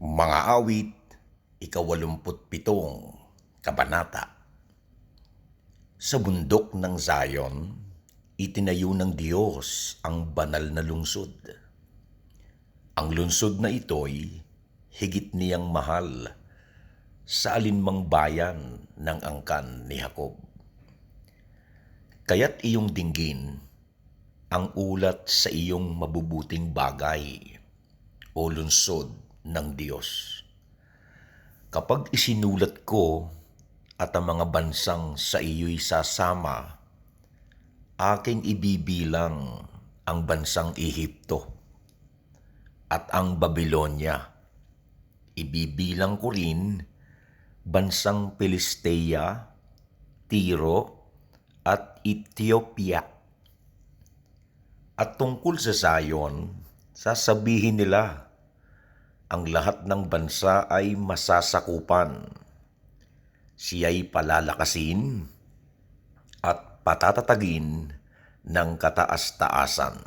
Mga awit, ikawalumput pitong kabanata. Sa bundok ng Zion, itinayo ng Diyos ang banal na lungsod. Ang lungsod na ito'y higit niyang mahal sa alinmang bayan ng angkan ni Jacob. Kaya't iyong dinggin ang ulat sa iyong mabubuting bagay o lungsod ng Diyos. Kapag isinulat ko at ang mga bansang sa iyo'y sasama, aking ibibilang ang bansang Ehipto at ang Babylonia. Ibibilang ko rin bansang Pilistea, Tiro, at Ethiopia. At tungkol sa Zion, sasabihin nila, ang lahat ng bansa ay masasakupan. Siya'y palalakasin at patatatagin ng kataas-taasan.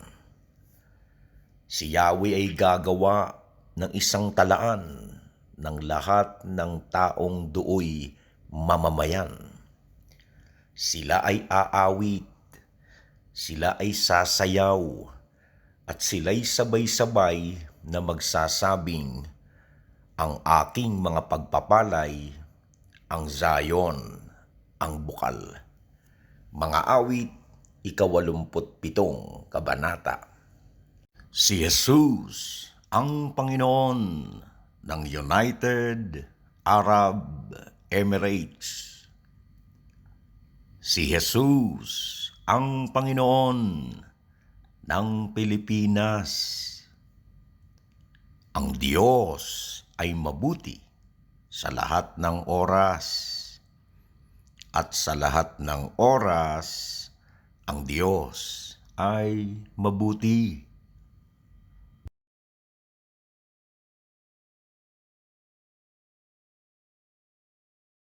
Si Yahweh ay gagawa ng isang talaan ng lahat ng taong dooy mamamayan. Sila ay aawit, sila ay sasayaw, at sila'y sabay-sabay na magsasabing, ang aking mga pagpapalay, ang Zion, ang bukal. Mga awit, ikawalumput pitong kabanata. Si Jesus, ang Panginoon ng United Arab Emirates. Si Jesus, ang Panginoon ng Pilipinas. Ang Diyos ay mabuti sa lahat ng oras. At sa lahat ng oras, ang Diyos ay mabuti.